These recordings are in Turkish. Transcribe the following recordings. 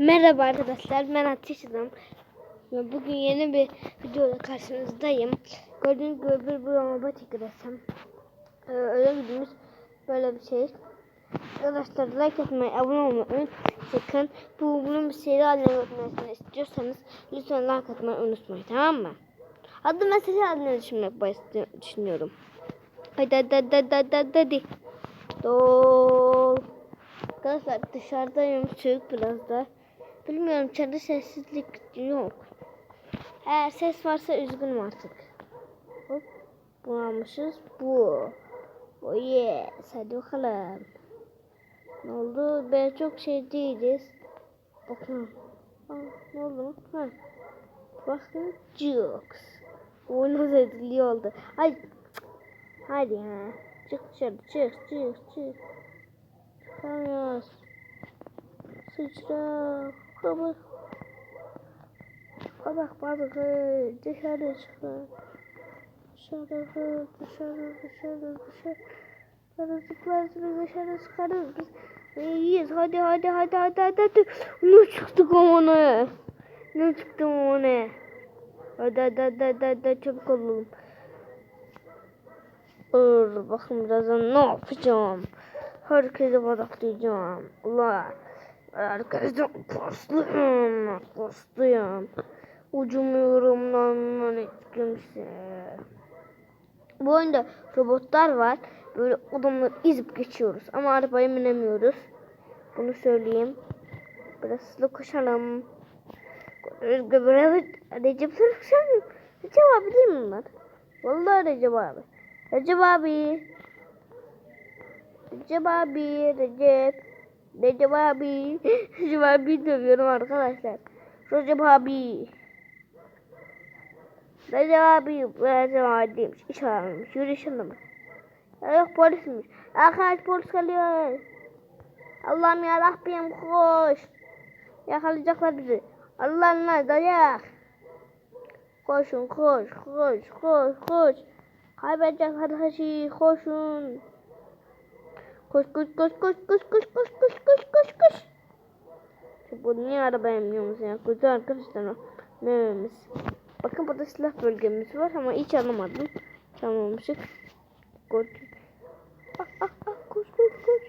Merhaba arkadaşlar ben Ateş'im. Ve Bugün yeni bir videoda karşınızdayım. Gördüğünüz gibi bir programa çekilsem. Ee, öyle bildiğimiz böyle bir şey. Arkadaşlar like atmayı, abone olmayı unutmayın. Bu bunun bir seri haline gelmesini istiyorsanız lütfen like atmayı unutmayın tamam mı? Adı seri haline düşünmek düşünüyorum. Hadi hadi hadi hadi hadi hadi. Dol. Arkadaşlar dışarıdayım soğuk biraz da. Bilmiyorum içeride sessizlik yok. Eğer ses varsa üzgünüm artık. Hop. Bunu almışız. Bu. Oh yes. Hadi bakalım. Ne oldu? Ben çok şey değiliz. Bakın. Aa, ne oldu? Ha. Bakın. Jokes. Oyunu ediliyor oldu. Ay. Hadi ha. Çık dışarı. Çık çık çık. Çıkamıyoruz. Sıçra. Kabak. Kabak balığı. Dışarı çıkın. Dışarı dışarı dışarı dışarı. Dışarı çıkarsınız dışarı çıkarız biz. İyiyiz hadi hadi hadi hadi hadi hadi. Ne çıktık ama ne? Çıktı ne? Hadi hadi hadi hadi hadi çabuk olalım. Dur bakın birazdan ne yapacağım. Herkese bataklayacağım. Allah. Herkesten paslıyım. Paslıyım. Ucumuyorum lan hiç kimse. Bu oyunda robotlar var. Böyle adamları izip geçiyoruz. Ama arabaya binemiyoruz. Bunu söyleyeyim. Biraz hızlı koşalım. Recep Recep Sırıksan. Recep abi değil mi bunlar? Vallahi Recep abi. Recep abi. Recep abi. Recep. Recep abi. Recep abi dövüyorum arkadaşlar. Recep abi. Recep abi. Recep abi değilmiş. İş aramış. Yürüyüşünde mi? Ya Yok polismiş. Arkadaş polis geliyor. Allah'ım ya Rabbim koş. Yakalayacaklar bizi. Allah'ım dayak. Koşun koş koş koş koş. Kaybedecek arkadaşı koşun. Koş koş koş koş koş koş koş koş koş koş koş. Bu niye arabaya biniyoruz ya? Kötü arkadaşlar. Mememiz. Bakın burada silah bölgemiz var ama hiç alamadım. Çalmamışık. Koş. Ah ah ah koş koş koş.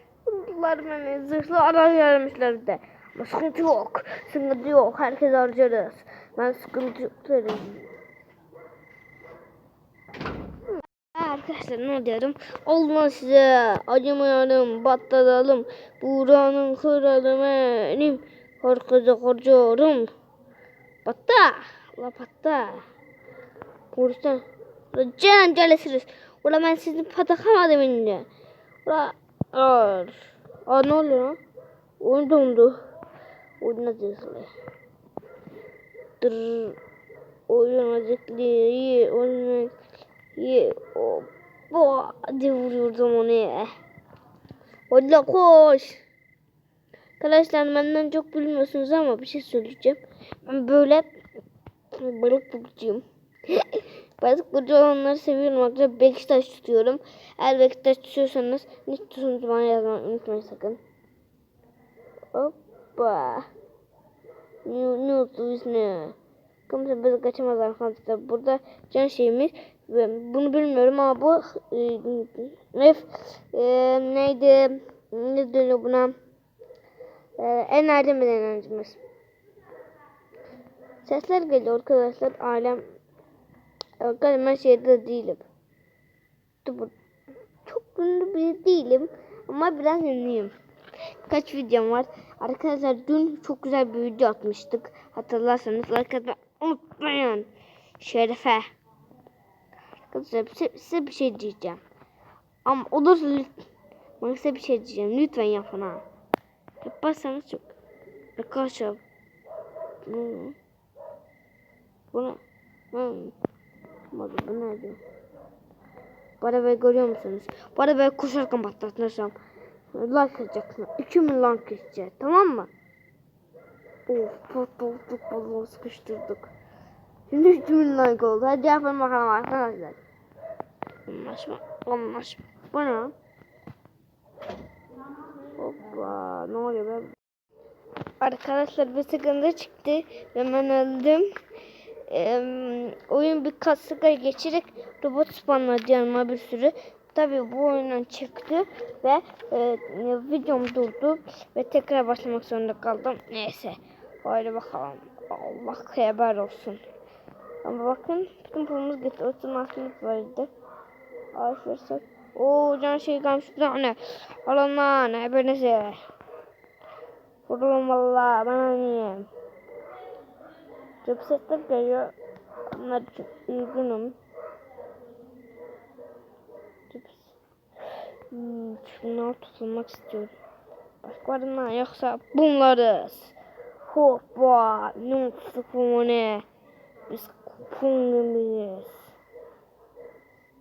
Bunlar beni zırhlı ara vermişler de. Ama sıkıntı yok. Sıkıntı yok. Herkes harcarız. Ben sıkıntı yok derim. Arkadaşlar ne diyorum? Olmaz size. Acımayalım. Batlatalım. Buranın kralı benim. Herkese harcarım. Batta. La batta. Vursan. Can calesiniz. Ula ben sizi patakamadım ince. Ula. Aa, Aa ne oluyor lan? Oyun dondu. Oyun acıklı. Dır. Oyun acıklı. İyi. Oyun acıklı. Hoppa. Hadi vuruyordum onu ya. Hadi koş. Arkadaşlar benden çok bilmiyorsunuz ama bir şey söyleyeceğim. Ben böyle balık burcuyum. balık burcu olanları seviyorum arkadaşlar. Beşiktaş tutuyorum. Eğer Beşiktaş tutuyorsanız ne tutuyorsunuz bana yazmayı unutmayın sakın. Hoppa. Ne, ne oldu biz ne? Kimse bizi kaçamaz arkadaşlar. Burada can şeyimiz. Bunu bilmiyorum ama bu e, ne, e, neydi? Ne deniyor buna? E, enerji mi enerjimiz? Sesler geliyor arkadaşlar. Alem ben şeyde değilim. Çok ünlü biri değilim. Ama biraz ünlüyüm. Kaç videom var? Arkadaşlar dün çok güzel bir video atmıştık. Hatırlarsanız like atmayı unutmayın. Şerefe. Arkadaşlar size, size bir şey diyeceğim. Ama olursa lütfen. Size bir şey diyeceğim. Lütfen yapın ha. Yaparsanız çok. Arkadaşlar. Bu. Buna. Bu. Bu bu ne diyor? Bu arabayı görüyor musunuz? Bu arabayı koşarken patlatırsam like atacaksın. 2000 like isteyeceğiz. Tamam mı? Of patladık vallahi sıkıştırdık. Şimdi 3000 like oldu. Hadi yapalım bakalım arkadaşlar. Anlaşma. Anlaşma. Bu ne? Hoppa. Ne oluyor be? Arkadaşlar bir sıkıntı çıktı ve ben öldüm. Eee, oyun bir kasıka geçerek robot spawnladı yanıma bir sürü. Tabii bu oyundan çıktı ve e, videom durdu ve tekrar başlamak zorunda kaldım. Neyse. Haydi bakalım. Allah haber olsun. Ama bakın bütün pulumuz gitti. 30 mahkumluk vardı. Arkadaşlar. Oo can şey kalmış bir tane. Alın lan hepinizi. Vurulun valla bana niye? Çok sesler geliyor. Onlar üzgünüm. Çok Hmm, şunlar tutulmak istiyorum. Başka var mı? Yoksa bunlarız. Hoppa. Ne bu ne? Biz kupon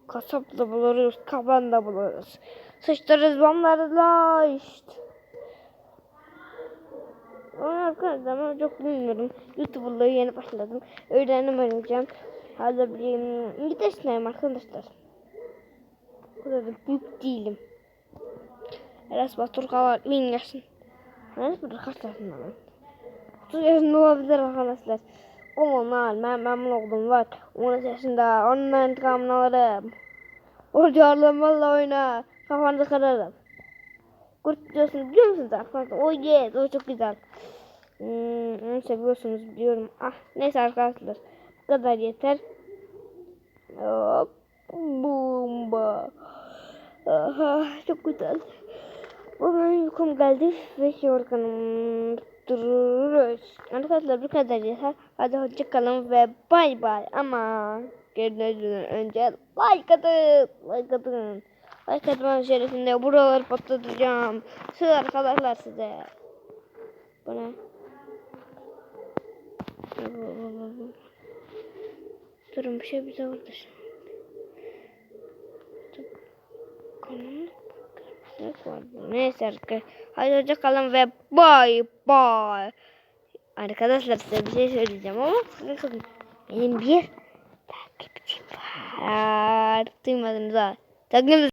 Kasap da buluruz, kaban da buluruz. Sıçtırırız bombarla işte. Ama arkadaşlar ben çok bilmiyorum. YouTube'da yeni başladım. Öğrenim öğreneceğim. Hala bir İngilizce yaşındayım arkadaşlar. O kadar da büyük değilim. Eras Batur kadar bin yaşın. Eras Batur kaç yaşında lan? 30 yaşında olabilir arkadaşlar. Aman ben memnun oldum var. 13 yaşında onun intikamını alırım. Orcağırlığım valla oyna. Kafanızı kırarım. Kurt diyorsunuz biliyor musunuz arkadaşlar? O yes o çok güzel. Hmm, onu seviyorsunuz biliyorum. Ah neyse arkadaşlar. Bu kadar yeter. Hop. Bomba. Aha, çok güzel. Bugün uykum geldi ve yorgunum. Dururuz. Arkadaşlar bu kadar yeter. Hadi hoşça kalın ve bay bay. Ama gelmeden önce like atın. Like atın. Like atmanın şerefinde buraları patlatacağım. Sığ arkadaşlar size. Bu ne? Durun bir şey bize vurdu şimdi. Kanalım Neyse arkadaşlar. Hadi hoşça kalın ve bay bay. Arkadaşlar size bir şey söyleyeceğim ama bakın benim bir takipçim var. Duymadınız ha. Takipçim